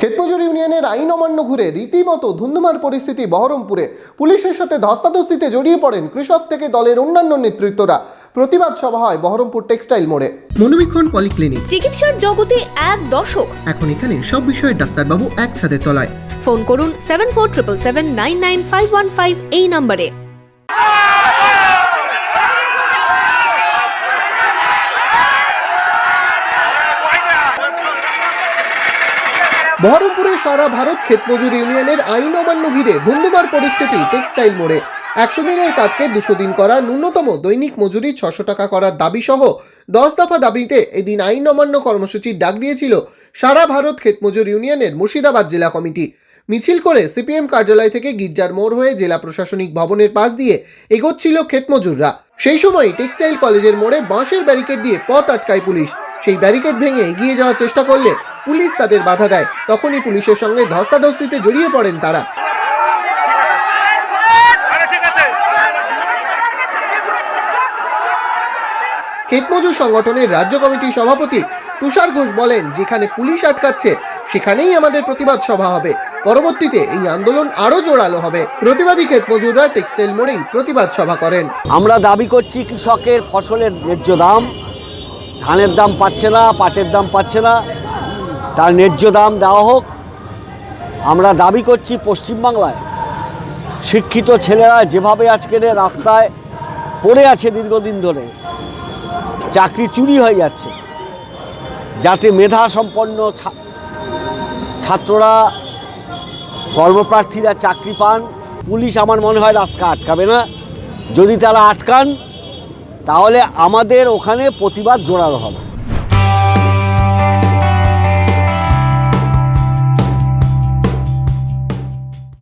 ক্ষেতমজুর ইউনিয়নের আইন অমান্য ঘুরে রীতিমতো ধুন্ধুমার পরিস্থিতি বহরমপুরে। পুলিশের সাথে ধস্তাধস্তিতে জড়িয়ে পড়েন কৃষক থেকে দলের অন্যান্য নেতৃত্বরা। প্রতিবাদ সভা হয় বহরমপুর টেক্সটাইল মোড়ে। মনোবীক্ষণ পলিক্লিনিক। চিকিৎসার জগতে এক দশক। এখন এখানে সব বিষয়ে ডাক্তারবাবু এক ছাদের তলায়। ফোন করুন seven four triple seven nine nine five one five এই নম্বরে। বহরমপুরে সারা ভারত ক্ষেতমজুর ইউনিয়নের আইন অমান্য ঘিরে ধুন্ধুমার পরিস্থিতি টেক্সটাইল মোড়ে। একশো দিনের কাজকে দুশো দিন করা ন্যূনতম দৈনিক মজুরি ছশো টাকা করার দাবি সহ দশ দফা দাবিতে এদিন আইন অমান্য কর্মসূচির ডাক দিয়েছিল সারা ভারত ক্ষেতমজুর ইউনিয়নের মুর্শিদাবাদ জেলা কমিটি। মিছিল করে সিপিএম কার্যালয় থেকে গির্জার মোড় হয়ে জেলা প্রশাসনিক ভবনের পাশ দিয়ে এগোচ্ছিল ক্ষেতমজুররা। সেই সময় টেক্সটাইল কলেজের মোড়ে বাঁশের ব্যারিকেড দিয়ে পথ আটকায় পুলিশ। সেই ব্যারিকেড ভেঙে এগিয়ে যাওয়ার চেষ্টা করলে পুলিশ তাদের বাধা দেয়। তখনই পুলিশের সঙ্গে ধস্তাধস্তিতে জড়িয়ে পড়েন তারা। ক্ষেতমজুর সংগঠনের রাজ্য কমিটির সভাপতি তুষার ঘোষ বলেন, যেখানে পুলিশ আটকাচ্ছে, সেখানেই আমাদের প্রতিবাদ সভা হবে। পরবর্তীতে এই আন্দোলন আরও জোরালো হবে। প্রতিবাদী ক্ষেতমজুররা টেক্সটাইল মোড়েই প্রতিবাদ সভা করেন। আমরা দাবি করছি, কৃষকের ফসলের ন্যায্য দাম, ধানের দাম পাচ্ছে না, পাটের দাম পাচ্ছে না। তার ন্যায্য দাম দেওয়া হোক, আমরা দাবি করছি পশ্চিমবাংলায়। শিক্ষিত ছেলেরা যেভাবে আজকের রাস্তায় পড়ে আছে দীর্ঘদিন ধরে, চাকরি চুরি হয়ে যাচ্ছে। যাতে মেধা সম্পন্ন ছাত্ররা, কর্মপ্রার্থীরা চাকরি পান, পুলিশ আমার মনে হয় রাস্তা আটকাবে না। যদি তারা আটকান, তাহলে আমাদের ওখানে প্রতিবাদ জোরালো হবে।